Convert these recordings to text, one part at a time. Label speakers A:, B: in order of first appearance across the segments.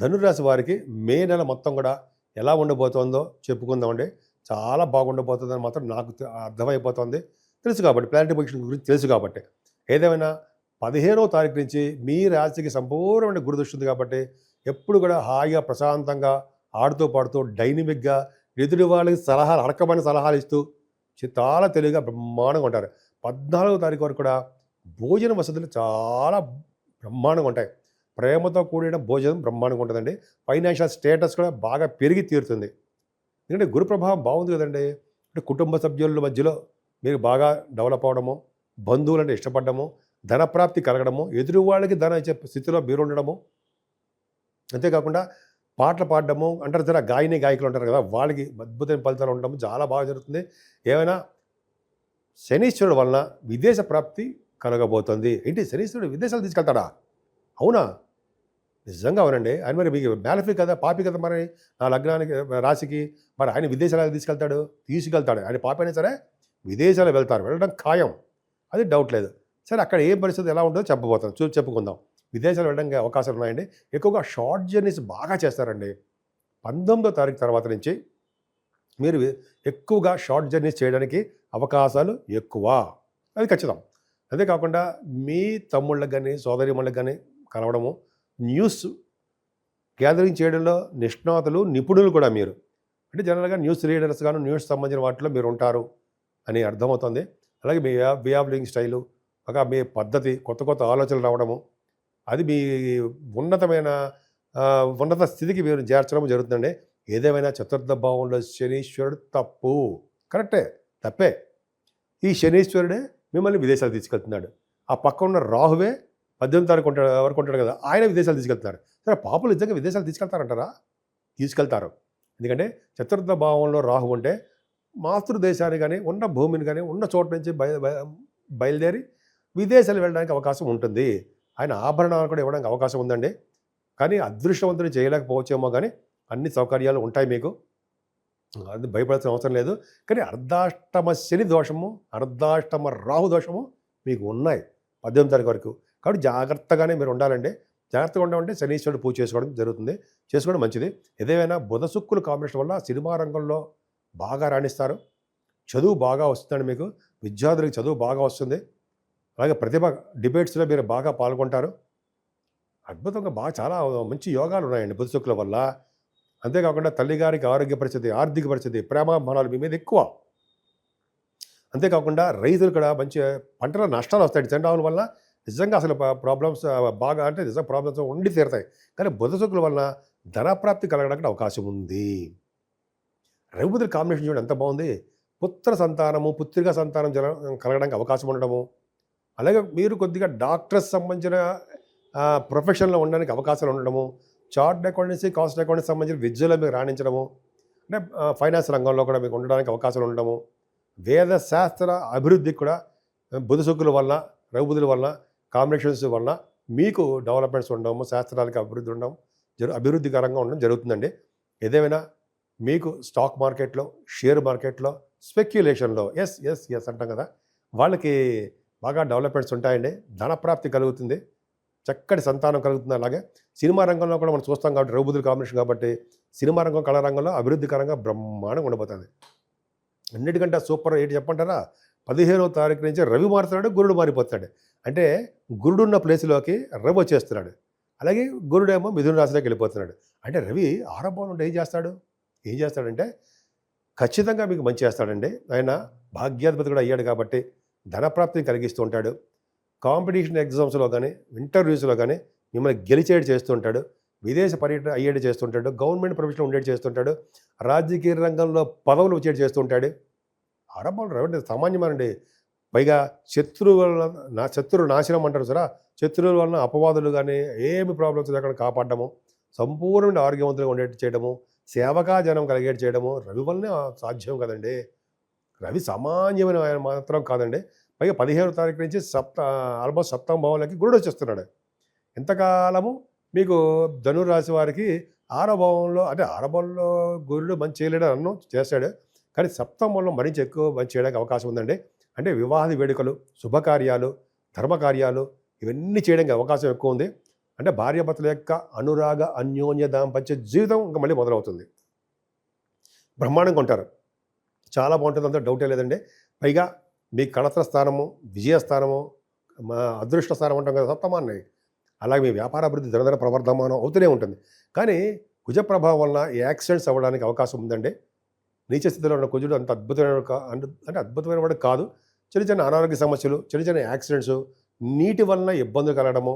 A: ధనురాశి వారికి మే నెల మొత్తం కూడా ఎలా ఉండబోతోందో చెప్పుకుందామండి. చాలా బాగుండబోతుందని మాత్రం నాకు అర్థమైపోతుంది. తెలుసు కాబట్టి ప్లానిటరీ పొజిషన్ గురించి తెలుసు కాబట్టి. ఏదేమైనా పదిహేనవ తారీఖు నుంచి మీ రాశికి సంపూర్ణమైన గురుదృష్టి ఉంది కాబట్టి ఎప్పుడు కూడా హాయిగా ప్రశాంతంగా ఆడుతూ పాడుతూ డైనమిక్గా ఎదుటి వాళ్ళకి సలహాలు అడకమైన సలహాలు ఇస్తూ చాలా తెలివిగా బ్రహ్మాండంగా ఉంటారు. పద్నాలుగో తారీఖు వరకు కూడా భోజన వసతులు చాలా బ్రహ్మాండంగా ఉంటాయి. ప్రేమతో కూడిన భోజనం బ్రహ్మాండంగా ఉంటుందండి. ఫైనాన్షియల్ స్టేటస్ కూడా బాగా పెరిగి తీరుతుంది. ఎందుకంటే గురు ప్రభావం బాగుంది కదండి. అంటే కుటుంబ సభ్యుల మధ్యలో మీరు బాగా డెవలప్ అవడము బంధువులంటే ఇష్టపడము ధనప్రాప్తి కలగడము ఎదురు వాళ్ళకి ధన ఇచ్చే స్థితిలో మీరు ఉండడము. అంతేకాకుండా పాటలు పాడడము అంటారు జర గాయని గాయకులు ఉంటారు కదా వాళ్ళకి అద్భుతమైన ఫలితాలు ఉండడం చాలా బాగా జరుగుతుంది. ఏమైనా శనీశ్వరుడు వలన విదేశ ప్రాప్తి కలగబోతుంది. ఏంటి శనీశ్వరుడు విదేశాలు తీసుకెళ్తాడా? అవునా? నిజంగా అవునండి. ఆయన మరి మీకు మ్యాలఫీ కదా పాపి కదా మరి నా లగ్నానికి రాశికి? మరి ఆయన విదేశాలకు తీసుకెళ్తాడు? తీసుకెళ్తాడు. ఆయన పాపి అయినా సరే విదేశాలు వెళ్తారు. వెళ్ళడం ఖాయం. అది డౌట్ లేదు. సరే అక్కడ ఏ పరిస్థితి ఎలా ఉంటుందో చెప్పబోతాను చూ చెప్పుకుందాం. విదేశాలు వెళ్ళడానికి అవకాశాలు ఉన్నాయండి. ఎక్కువగా షార్ట్ జర్నీస్ బాగా చేస్తారండి. పంతొమ్మిదో తారీఖు తర్వాత నుంచి మీరు ఎక్కువగా షార్ట్ జర్నీస్ చేయడానికి అవకాశాలు ఎక్కువ. అది ఖచ్చితం. అంతేకాకుండా మీ తమ్ముళ్ళకి కానీ సోదరిమళ్ళకి కానీ కలవడము న్యూస్ గ్యాదరింగ్ చేయడంలో నిష్ణాతులు నిపుణులు కూడా మీరు. అంటే జనరల్గా న్యూస్ రీడర్స్ గాను న్యూస్ సంబంధించిన వాటిలో మీరు ఉంటారు అని అర్థమవుతుంది. అలాగే మీ వే ఆఫ్ లివింగ్ స్టైలు ఒక మీ పద్ధతి కొత్త కొత్త ఆలోచనలు రావడము అది మీ ఉన్నతమైన ఉన్నత స్థితికి మీరు చేర్చడం జరుగుతుందండి. ఏదేమైనా చతుర్థ భావంలో శనీశ్వరుడు తప్పు. కరెక్టే తప్పే. ఈ శనీశ్వరుడే మిమ్మల్ని విదేశాలు తీసుకెళ్తున్నాడు. ఆ పక్క ఉన్న రాహువే పద్దెనిమిది తారీఖు ఉంటాడు వరకు ఉంటాడు కదా ఆయన విదేశాలు తీసుకెళ్తారు సరే పాపులు నిజంగా విదేశాలు తీసుకెళ్తారంటారా? తీసుకెళ్తారు. ఎందుకంటే చతుర్థ భావంలో రాహు ఉంటే మాతృదేశాన్ని కానీ ఉన్న భూమిని కానీ ఉన్న చోట నుంచి బయ బయ- బయలుదేరి విదేశాలు వెళ్ళడానికి అవకాశం ఉంటుంది. ఆయన ఆభరణాలు కూడా ఇవ్వడానికి అవకాశం ఉందండి. కానీ అదృష్టవంతుని చేయలేకపోవచ్చేమో కానీ అన్ని సౌకర్యాలు ఉంటాయి మీకు. అది భయపడాల్సిన అవసరం లేదు. కానీ అర్ధాష్టమ శని దోషము అర్ధాష్టమ రాహు దోషము మీకు ఉన్నాయి పద్దెనిమిది తారీఖు వరకు. కాబట్టి జాగ్రత్తగానే మీరు ఉండాలండి. జాగ్రత్తగా ఉండమంటే శనీశ్వరుడు పూజ చేసుకోవడం జరుగుతుంది. చేసుకోవడం మంచిది. ఏదేమైనా బుధ సుక్కుల కాంబినేషన్ వల్ల సినిమా రంగంలో బాగా రాణిస్తారు. చదువు బాగా వస్తుందండి మీకు. విద్యార్థులకు చదువు బాగా వస్తుంది. అలాగే ప్రతిభ డిబేట్స్లో మీరు బాగా పాల్గొంటారు. అద్భుతంగా బాగా చాలా మంచి యోగాలు ఉన్నాయండి బుధ శుక్ల వల్ల. అంతేకాకుండా తల్లిగారికి ఆరోగ్య పరిస్థితి ఆర్థిక పరిస్థితి ప్రేమాభిమానాలు మీ మీద ఎక్కువ. అంతేకాకుండా రైతులు కూడా మంచి పంటల నష్టాలు వస్తాయి చండావుల వల్ల నిజంగా అసలు ప్రాబ్లమ్స్ బాగా అంటే నిజంగా ప్రాబ్లమ్స్ ఉండి తీరుతాయి. కానీ బుధ శుక్రుల వల్ల ధనప్రాప్తి కలగడానికి అవకాశం ఉంది. రఘుపతుల కాంబినేషన్ చూడండి ఎంత బాగుంది. పుత్ర సంతానము పుత్రిక సంతానం జల కలగడానికి అవకాశం ఉండడము. అలాగే మీరు కొద్దిగా డాక్టర్స్ సంబంధించిన ప్రొఫెషన్లో ఉండడానికి అవకాశాలు ఉండడము. చార్ట్ అకౌంటెన్సీ కాస్ట్ అకౌంటెన్సీ సంబంధించిన విద్యలో మీకు రాణించడము. అంటే ఫైనాన్స్ రంగంలో కూడా మీకు ఉండడానికి అవకాశాలు ఉండడము. వేద శాస్త్ర అభివృద్ధికి కూడా బుధ శుక్రుల వల్ల రఘుబుధుల వల్ల కాంబినేషన్స్ వల్ల మీకు డెవలప్మెంట్స్ ఉండడము శాస్త్రాలకు అభివృద్ధి ఉండడం జరు అభివృద్ధికరంగా ఉండడం జరుగుతుందండి. ఏదేమైనా మీకు స్టాక్ మార్కెట్లో షేర్ మార్కెట్లో స్పెక్యులేషన్లో ఎస్ ఎస్ ఎస్ అంటాం కదా వాళ్ళకి బాగా డెవలప్మెంట్స్ ఉంటాయండి. ధనప్రాప్తి కలుగుతుంది. చక్కటి సంతానం కలుగుతుంది అలాగే. సినిమా రంగంలో కూడా మనం చూస్తాం కాబట్టి రఘుబుద్ధుల కాంబినేషన్ కాబట్టి సినిమా రంగం కళారంగంలో అభివృద్ధికరంగా బ్రహ్మాండంగా ఉండబోతుంది. అన్నిటికంటే సూపర్ ఏంటి చెప్పంటారా పదిహేనవ తారీఖు నుంచి రవి మారుతున్నాడు గురుడు మారిపోతాడు అంటే గురుడు ఉన్న ప్లేస్లోకి రవి వచ్చేస్తున్నాడు. అలాగే గురుడేమో మిథున రాశిలోకి వెళ్ళిపోతున్నాడు. అంటే రవి ఆరంభంలో నుండి ఏం చేస్తాడు? ఏం చేస్తాడంటే ఖచ్చితంగా మీకు మంచి చేస్తాడండి. ఆయన భాగ్యాధిపతి కూడా అయ్యాడు కాబట్టి ధనప్రాప్తిని కలిగిస్తూ ఉంటాడు. కాంపిటీషన్ ఎగ్జామ్స్లో కానీ ఇంటర్వ్యూస్లో కానీ మిమ్మల్ని గెలిచేటి చేస్తుంటాడు విదేశ పర్యటన అయ్యేటి చేస్తుంటాడు గవర్నమెంట్ ప్రొఫెషన్ ఉండేటి చేస్తుంటాడు రాజకీయ రంగంలో పదవులు వచ్చేటి చేస్తుంటాడు ఆరంభంలో రవి సామాన్యమేనండి పైగా శత్రువుల నా శత్రు నాశనం అంటారు సరా శత్రువుల వలన అపవాదులు కానీ ఏమి ప్రాబ్లమ్స్ లేకుండా కాపాడడము సంపూర్ణమైన ఆరోగ్యవంతులుగా ఉండేట్టు చేయడము సేవకా జనం కలిగేటి చేయడము రవి వల్లనే సాధ్యం కదండి. రవి సామాన్యమైన ఆయన మాత్రం కాదండి. పైగా పదిహేను తారీఖు నుంచి సప్త ఆల్మోస్ట్ సప్తమ భావంలోకి గురుడు వచ్చేస్తున్నాడు. ఎంతకాలము మీకు ధనురాశి వారికి ఆరో భావంలో అంటే ఆరో గురుడు మంచి చేయలేడు అన్నం చేస్తాడు కానీ సప్తమంలో మరింత ఎక్కువ మంచి చేయడానికి అవకాశం ఉందండి. అంటే వివాహ వేడుకలు శుభకార్యాలు ధర్మకార్యాలు ఇవన్నీ చేయడానికి అవకాశం ఎక్కువ ఉంది. అంటే భార్యాభర్తల యొక్క అనురాగ అన్యోన్య దాంపత్య జీవితం ఇంకా మళ్ళీ మొదలవుతుంది. బ్రహ్మాండంగా ఉంటారు. చాలా బాగుంటుంది. అంత డౌటే లేదండి. పైగా మీ కళత్ర స్థానము విజయస్థానము మా అదృష్ట స్థానం అంటాం కదా సప్తమాన్ని. అలాగే మీ వ్యాపార అభివృద్ధి దినదిన ప్రవర్ధమానం అవుతూనే ఉంటుంది. కానీ కుజ ప్రభావం వల్ల యాక్సిడెంట్స్ అవ్వడానికి అవకాశం ఉందండి. నీచ స్థితిలో ఉన్న కుజుడు అంత అద్భుతమైన అంటే అద్భుతమైన వాడు కాదు. చిన్న చిన్న అనారోగ్య సమస్యలు చిన్న చిన్న యాక్సిడెంట్స్ నీటి వలన ఇబ్బందులు కలగడము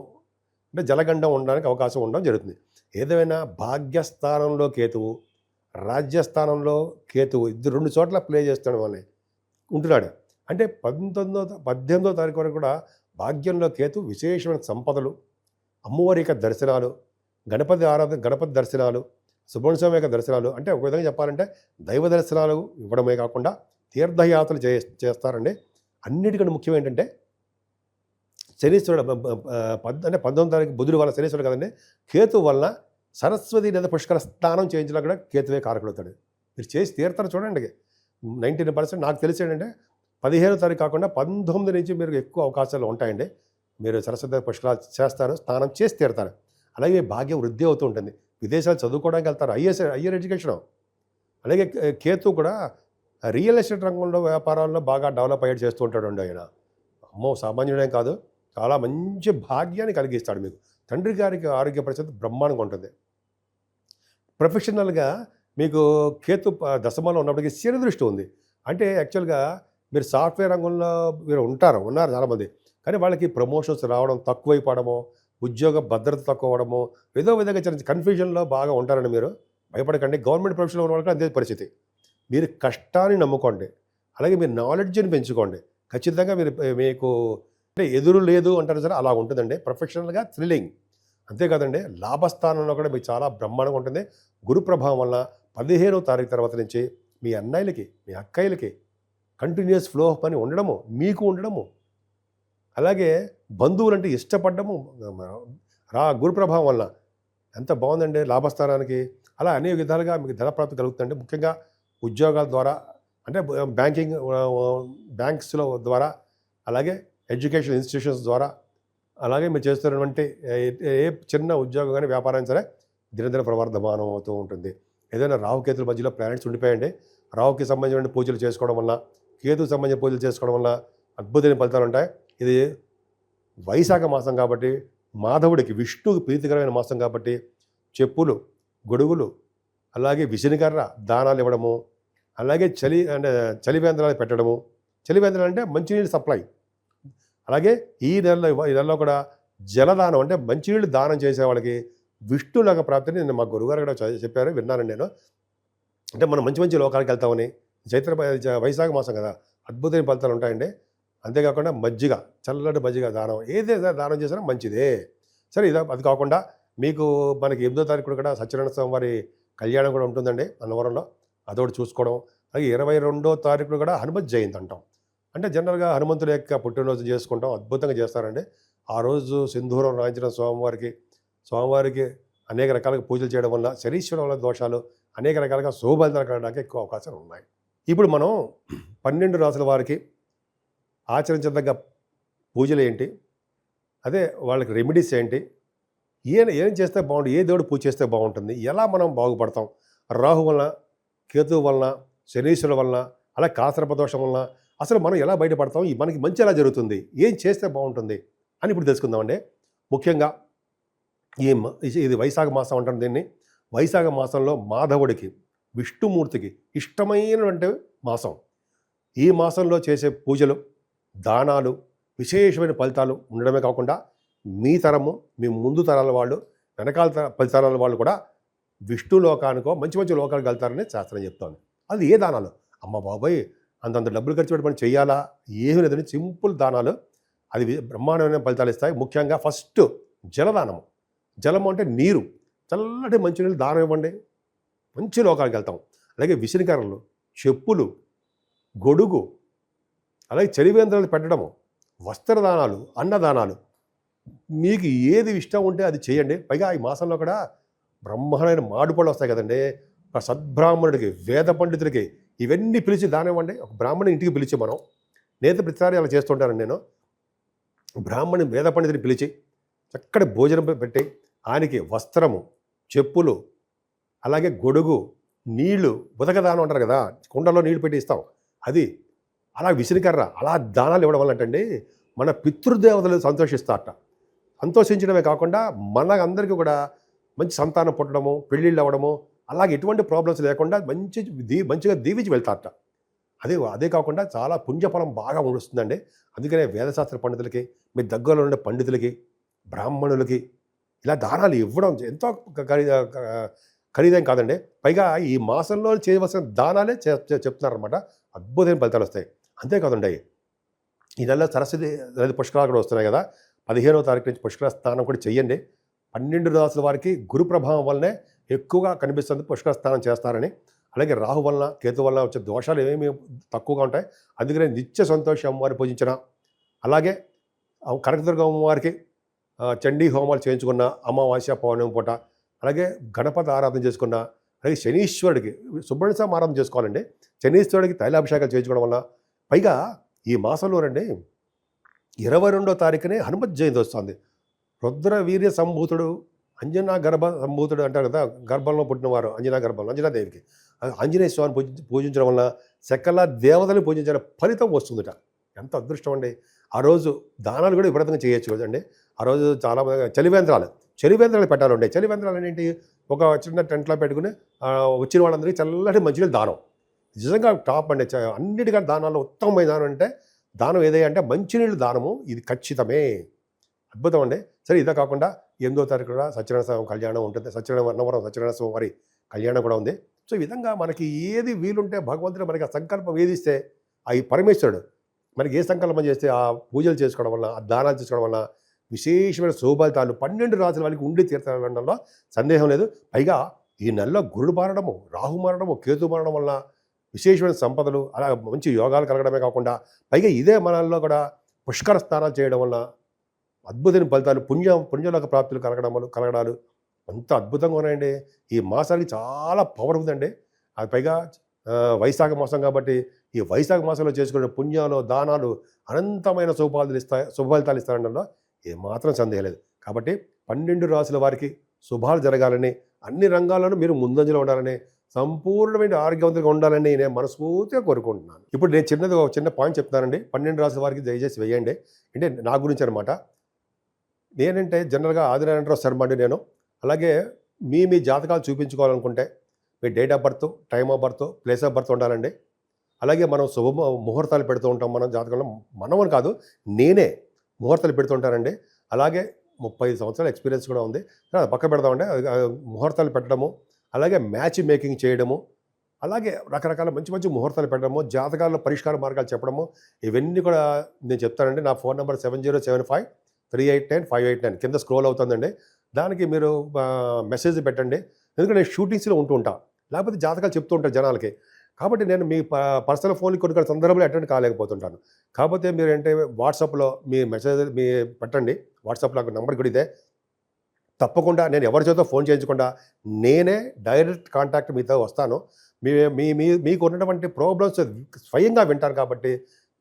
A: అంటే జలగండం ఉండడానికి అవకాశం ఉండడం జరుగుతుంది. ఏదైనా భాగ్యస్థానంలో కేతువు రాజ్యస్థానంలో కేతువు ఇద్దరు రెండు చోట్ల ప్లే చేస్తాడు వాళ్ళని ఉంటున్నాడు. అంటే పంతొమ్మిదో పద్దెనిమిదో తారీఖు వరకు కూడా భాగ్యంలో కేతు విశేషమైన సంపదలు అమ్మవారి యొక్క దర్శనాలు గణపతి ఆరాధన గణపతి దర్శనాలు సుబ్రహ్మణ్య యొక్క దర్శనాలు అంటే ఒక విధంగా చెప్పాలంటే దైవ దర్శనాలు ఇవ్వడమే కాకుండా తీర్థయాత్రలు చే చేస్తారండి. అన్నిటికంటే ముఖ్యం ఏంటంటే శనీశ్వరుడు పద్ అంటే పంతొమ్మిది తారీఖు బుధుడు వల్ల శనీశ్వరుడు కదండి. కేతు వలన సరస్వతి నది పుష్కర స్నానం చేయించినా కూడా కేతువే కారకుడవుతాడు. మీరు చేసి తీర్థాలు చూడండి. నైంటీన్ పర్సెంట్ నాకు తెలిసి ఏంటంటే పదిహేను తారీఖు కాకుండా పంతొమ్మిది నుంచి మీరు ఎక్కువ అవకాశాలు ఉంటాయండి. మీరు సరస్వతి పుష్కరాలు చేస్తారు స్నానం చేసి తీరుతారు అలాగే భాగ్యం వృద్ధి అవుతూ ఉంటుంది. విదేశాలు చదువుకోవడానికి వెళ్తారు. ఐఎస్ హయ్యర్ ఎడ్యుకేషన్. అలాగే కేతు కూడా రియల్ ఎస్టేట్ రంగంలో వ్యాపారాల్లో బాగా డెవలప్ అయ్యేది చేస్తూ ఉంటాడు అండి ఆయన. అమ్మో సామాన్యుడే కాదు. చాలా మంచి భాగ్యాన్ని కలిగిస్తాడు మీకు. తండ్రి గారికి ఆరోగ్య పరిస్థితి బ్రహ్మాండంగా ఉంటుంది. ప్రొఫెషనల్గా మీకు కేతు దశమలో ఉన్నప్పటికీ శని దృష్టి ఉంది. అంటే యాక్చువల్గా మీరు సాఫ్ట్వేర్ రంగంలో మీరు ఉంటారు ఉన్నారు చాలామంది. కానీ వాళ్ళకి ప్రమోషన్స్ రావడం తక్కువైపోవడము ఉద్యోగ భద్రత తక్కువ అవడము ఏదో విధంగా చిన్న కన్ఫ్యూజన్లో బాగా ఉంటారని మీరు భయపడకండి. గవర్నమెంట్ ప్రొఫెషన్లో ఉన్న వాళ్ళకి అంతే పరిస్థితి. మీరు కష్టాన్ని నమ్ముకోండి. అలాగే మీరు నాలెడ్జ్ని పెంచుకోండి. ఖచ్చితంగా మీరు మీకు అంటే ఎదురు లేదు అంటారు సరే అలా ఉంటుందండి. ప్రొఫెషనల్గా థ్రిల్లింగ్ అంతేకాదండి లాభస్థానంలో కూడా మీకు చాలా బ్రహ్మాండంగా ఉంటుంది. గురు ప్రభావం వల్ల పదిహేనో తారీఖు తర్వాత నుంచి మీ అన్నయ్యలకి మీ అక్కయ్యలకి కంటిన్యూస్ ఫ్లో ఆఫ్ పని ఉండడము మీకు ఉండడము అలాగే బంధువులంటే ఇష్టపడ్డము రా గురుప్రభావం వల్ల. ఎంత బాగుందండి లాభస్థానానికి. అలా అనేక విధాలుగా మీకు ధనప్రాప్తి కలుగుతుందండి. ముఖ్యంగా ఉద్యోగాల ద్వారా అంటే బ్యాంకింగ్ బ్యాంక్స్లో ద్వారా అలాగే ఎడ్యుకేషన్ ఇన్స్టిట్యూషన్స్ ద్వారా అలాగే మీరు చేస్తున్నటువంటి ఏ- ఏ చిన్న ఉద్యోగం కానీ వ్యాపారం సరే దినదిన ప్రవర్ధమానం అవుతూ ఉంటుంది. ఏదైనా రాహుకేతుల మధ్యలో ప్లానెట్స్ ఉండిపోయండి రాహుకి సంబంధించిన పూజలు చేసుకోవడం వల్ల కేతుకు సంబంధించిన పూజలు చేసుకోవడం వల్ల అద్భుతమైన ఫలితాలు ఉంటాయి. ఇది వైశాఖ మాసం కాబట్టి మాధవుడికి విష్ణువుకి ప్రీతికరమైన మాసం కాబట్టి చెప్పులు గొడుగులు అలాగే విసినికర్ర దానాలు ఇవ్వడము అలాగే చలి అంటే చలివేంద్రాలు పెట్టడము. చలివేంద్రాలు అంటే మంచినీళ్ళు సప్లై. అలాగే ఈ నెలలో ఈ నెలలో కూడా జలదానం అంటే మంచినీళ్ళు దానం చేసే వాళ్ళకి విష్ణులక ప్రాప్తిని నేను మా గురుగారు కూడా చెప్పారు విన్నాను నేను. అంటే మనం మంచి మంచి లోకాలకు వెళ్తామని. చైత్ర జ- వైశాఖ మాసం కదా. అద్భుతమైన ఫలితాలు ఉంటాయండి. అంతేకాకుండా మజ్జిగ చల్లటి మజ్జిగ దానం ఏదే దానం చేసినా మంచిదే. సరే ఇదా అది కాకుండా మీకు మనకి ఎనిమిదో తారీఖు కూడా సత్యనారాయణ స్వామి వారి కళ్యాణం కూడా ఉంటుందండి అన్నవరంలో. అదొకటి చూసుకోవడం. అలాగే ఇరవై రెండో తారీఖున కూడా హనుమత్ జయంతి అంటాం. అంటే జనరల్గా హనుమంతుల యొక్క పుట్టినరోజు చేసుకుంటాం అద్భుతంగా చేస్తారండి. ఆ రోజు సింధూరం రాయించిన స్వామివారికి స్వామివారికి అనేక రకాలుగా పూజలు చేయడం వల్ల శరీశ్వరం వల్ల దోషాలు అనేక రకాలుగా శోభాలు కలగడానికి ఎక్కువ అవకాశాలు ఉన్నాయి. ఇప్పుడు మనం పన్నెండు రాసుల వారికి ఆచరించదగ్గ పూజలు ఏంటి అదే వాళ్ళకి రెమెడీస్ ఏంటి? ఏం ఏం చేస్తే బాగుంటుంది ఏ దేవుడు పూజ చేస్తే బాగుంటుంది? ఎలా మనం బాగుపడతాం? రాహు వలన కేతు వలన శనీశ్వరుల వలన అలా కాసరపదోషం వలన అసలు మనం ఎలా బయటపడతాం? ఈ మనకి మంచి ఎలా జరుగుతుంది? ఏం చేస్తే బాగుంటుంది? అని ఇప్పుడు తెలుసుకుందామండి. ముఖ్యంగా ఈ ఇది వైశాఖ మాసం అంటాం దీన్ని. వైశాఖ మాసంలో మాధవుడికి విష్ణుమూర్తికి ఇష్టమైనటువంటి మాసం. ఈ మాసంలో చేసే పూజలు దానాలు విశేషమైన ఫలితాలు ఉండడమే కాకుండా మీ తరము మీ ముందు తరాల వాళ్ళు వెనకాల తర ఫలితరాల వాళ్ళు కూడా విష్ణు లోకానికో మంచి మంచి లోకాలకు వెళ్తారని శాస్త్రం చెప్తోంది. అది ఏ దానాలు? అమ్మ బాబాయ్! అంతంత డబ్బులు ఖర్చు పెట్టి మనం చేయాలా? ఏమీ లేదని సింపుల్ దానాలు. అది బ్రహ్మాండమైన ఫలితాలు ఇస్తాయి. ముఖ్యంగా ఫస్ట్ జలదానము. జలము అంటే నీరు. చల్లటి మంచినీళ్ళు దానం ఇవ్వండి. మంచి లోకాలకు వెళ్తాం. అలాగే విసిరికర్రలు చెప్పులు గొడుగు అలాగే చలివేంద్రాలు పెట్టడము వస్త్రదానాలు అన్నదానాలు. మీకు ఏది ఇష్టం ఉంటే అది చేయండి. పైగా ఈ మాసంలో కూడా బ్రహ్మాండమైన మాడుపళ్ళు వస్తాయి కదండి. ఒక సద్బ్రాహ్మణుడికి వేద పండితుడికి ఇవన్నీ పిలిచి దానం ఇవ్వండి. ఒక బ్రాహ్మణి ఇంటికి పిలిచి మనం నేత ప్రతిసారి అలా చేస్తుంటాను నేను బ్రాహ్మణి వేద పండితుని పిలిచి చక్కటి భోజనం పెట్టి ఆయనకి వస్త్రము చెప్పులు అలాగే గొడుగు నీళ్ళు ఉదకదానం అంటారు కదా కుండలో నీళ్ళు పెట్టి ఇస్తాం. అది అలా విసిరికర్ర అలా దానాలు ఇవ్వడం వల్ల అంటే మన పితృదేవతలు సంతోషిస్తారట. సంతోషించడమే కాకుండా మన అందరికీ కూడా మంచి సంతానం పుట్టడము పెళ్ళిళ్ళు అవ్వడము అలాగే ఎటువంటి ప్రాబ్లమ్స్ లేకుండా మంచి దీ మంచిగా దీవించి వెళ్తారట. అదే అదే కాకుండా చాలా పుణ్యఫలం బాగా వస్తుందండి. అందుకనే వేదశాస్త్ర పండితులకి మీ దగ్గరలో ఉండే పండితులకి బ్రాహ్మణులకి ఇలా దానాలు ఇవ్వడం ఎంతో ఖరీద ఖరీదేం కాదండి. పైగా ఈ మాసంలో చేయవలసిన దానాలే చెప్తున్నారనమాట అద్భుతమైన ఫలితాలు వస్తాయి. అంతేకాదండి ఈ నెలలో సరస్వతి లేదా పుష్కరాలు కూడా వస్తున్నాయి కదా. పదిహేనవ తారీఖు నుంచి పుష్కర స్నానం కూడా చెయ్యండి. పన్నెండు రాసుల వారికి గురు ప్రభావం వల్లనే ఎక్కువగా కనిపిస్తుంది పుష్కర స్నానం చేస్తారని. అలాగే రాహు వలన కేతు వలన వచ్చే దోషాలు ఏమేమి తక్కువగా ఉంటాయి. అందుకనే నిత్య సంతోషం అమ్మవారిని పూజించిన అలాగే కనకదుర్గ అమ్మవారికి చండీ హోమాలు చేయించుకున్న అమావాస్య పౌర్ణమి పూట అలాగే గణపతి ఆరాధన చేసుకున్న అది శనీశ్వరుడికి సుబ్రహ్మణ్య స్వామి ఆరాధన చేసుకోవాలండి. శనీశ్వరుడికి తైలాభిషేకాలు చేయించుకోవడం వల్ల పైగా ఈ మాసంలోనండి ఇరవై రెండో తారీఖునే హనుమత్ జయంతి వస్తుంది. రుద్ర వీర్య సంభూతుడు అంజనా గర్భ సంభూతుడు అంటారు కదా గర్భంలో పుట్టినవారు అంజనా గర్భంలో అంజనాదేవికి ఆంజనేయ స్వామిని పూజ పూజించడం వల్ల సకల దేవతలు పూజించిన ఫలితం వస్తుందట. ఎంత అదృష్టం అండి. ఆ రోజు దానాలు కూడా విపరీతంగా చేయొచ్చు అండి ఆ రోజు చాలా చలివేంద్రాలు. చలివేంద్రాలు పెట్టాలండి చలివేంద్రాలు ఏంటి ఒక చిన్న టెంట్లో పెట్టుకుని వచ్చిన వాళ్ళందరికీ చల్లటి మంచినీళ్ళు దానం. నిజంగా టాప్ అండి. అన్నిటికంటే దానాల్లో ఉత్తమమైన దానం అంటే దానం ఏదైనా అంటే మంచినీళ్ళు దానము. ఇది ఖచ్చితమే. అద్భుతం అండి. సరే ఇదే కాకుండా ఎనిమిదో తారీఖు కూడా సత్యనారాయణ స్వామి కళ్యాణం ఉంటుంది. సత్యనారాయణ అన్నవరం సత్యనారాయణ స్వామి వారి కళ్యాణం కూడా ఉంది. సో ఈ విధంగా మనకి ఏది వీలుంటే భగవంతుడు మనకి ఆ సంకల్పం వేధిస్తే ఆ పరమేశ్వరుడు మనకి ఏ సంకల్పం చేస్తే ఆ పూజలు చేసుకోవడం వల్ల ఆ దానాలు చేసుకోవడం వల్ల విశేషమైన శోభాలితాలు పన్నెండు రాజుల వాళ్ళకి ఉండి తీర్థంలో సందేహం లేదు. పైగా ఈ నెలలో గురుడు మారడము రాహు మారడము కేతు మారడం వలన విశేషమైన సంపదలు అలా మంచి యోగాలు కలగడమే కాకుండా పైగా ఇదే మనల్లో కూడా పుష్కర స్నానాలు చేయడం వలన అద్భుతమైన ఫలితాలు పుణ్యం పుణ్యలోక ప్రాప్తులు కలగడం కలగడాలు అంత అద్భుతంగా ఉన్నాయండి. ఈ మాసానికి చాలా పవర్ ఉందండి. అది పైగా వైశాఖ మాసం కాబట్టి ఈ వైశాఖ మాసంలో చేసుకునే పుణ్యాలు దానాలు అనంతమైన శుభాలు ఇస్తాయి శుభఫలితాలు ఇస్తారనడంలో ఏమాత్రం సందేహం లేదు కాబట్టి పన్నెండు రాసుల వారికి శుభాలు జరగాలని అన్ని రంగాల్లోనూ మీరు ముందంజలో ఉండాలని సంపూర్ణమైన ఆరోగ్యవంతంగా ఉండాలని నేను మనస్ఫూర్తిగా కోరుకుంటున్నాను. ఇప్పుడు నేను చిన్నది ఒక చిన్న పాయింట్ చెప్తానండి పన్నెండు రాసుల వారికి దయచేసి వేయండి. అంటే నా గురించి అనమాట నేనంటే జనరల్గా ఆదినారాయణరావు శర్మ అండి నేను. అలాగే మీ మీ జాతకాలు చూపించుకోవాలనుకుంటే మీ date of birth time of birth place of birth ఉండాలండి. అలాగే మనం శుభ ముహూర్తాలు పెడుతూ ఉంటాం మనం జాతకంలో. మనం అని కాదు నేనే ముహూర్తాలు పెడుతుంటారండి. అలాగే ముప్పై సంవత్సరాల ఎక్స్పీరియన్స్ కూడా ఉంది. పక్క పెడదామంటే ముహూర్తాలు పెట్టడము అలాగే మ్యాచ్ మేకింగ్ చేయడము అలాగే రకరకాల మంచి మంచి ముహూర్తాలు పెట్టడము జాతకాల్లో పరిష్కార మార్గాలు చెప్పడము ఇవన్నీ కూడా నేను చెప్తానండి. నా phone number seven zero seven five three eight nine five eight nine కింద స్క్రోల్ అవుతుందండి. దానికి మీరు మెసేజ్ పెట్టండి. ఎందుకంటే నేను షూటింగ్స్లో ఉంటూ ఉంటాను లేకపోతే జాతకాలు చెప్తూ ఉంటాను జనాలకి. కాబట్టి నేను మీ పర్సనల్ ఫోన్కి కొన్ని కొన్ని సందర్భంలో అటెండ్ కాలేకపోతుంటాను. కాకపోతే మీరు ఏంటంటే వాట్సాప్లో మీ మెసేజ్ మీ పెట్టండి. వాట్సాప్లో నాకు నెంబర్ కూడా ఇదే. తప్పకుండా నేను ఎవరి చేతో ఫోన్ చేయించకుండా నేనే డైరెక్ట్ కాంటాక్ట్ మీతో వస్తాను. మీ మీ మీ మీకు ఉన్నటువంటి ప్రాబ్లమ్స్ స్వయంగా వింటాను కాబట్టి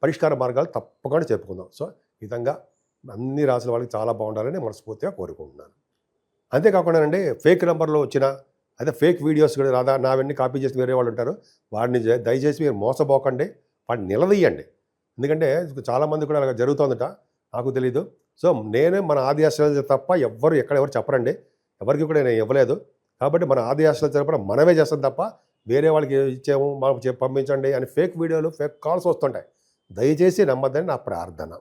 A: పరిష్కార మార్గాలు తప్పకుండా చెప్పుకుందాం. సో విధంగా అన్ని రాసిన వాళ్ళకి చాలా బాగుండాలని మనస్ఫూర్తిగా కోరుకుంటున్నాను. అంతేకాకుండా అండి ఫేక్ నెంబర్లో వచ్చిన అదే ఫేక్ వీడియోస్ కూడా రాదా నావన్నీ కాపీ చేసి వేరే వాళ్ళు ఉంటారు. వాడిని దయచేసి మీరు మోసపోకండి. వాడిని నిలదీయండి. ఎందుకంటే చాలామంది కూడా అలా జరుగుతుందట. నాకు తెలీదు. సో నేనే మన ఆది ఆశ్రయాలు తప్ప ఎవ్వరు ఎక్కడెవరు చెప్పరండి. ఎవరికి కూడా నేను ఇవ్వలేదు. కాబట్టి మన ఆది ఆశ్రయాలు తరపున మనమే చేస్తాం తప్ప వేరే వాళ్ళకి ఇచ్చాము మాకు పంపించండి అని ఫేక్ వీడియోలు ఫేక్ కాల్స్ వస్తుంటాయి. దయచేసి నమ్మద్దని నా ప్రార్థన.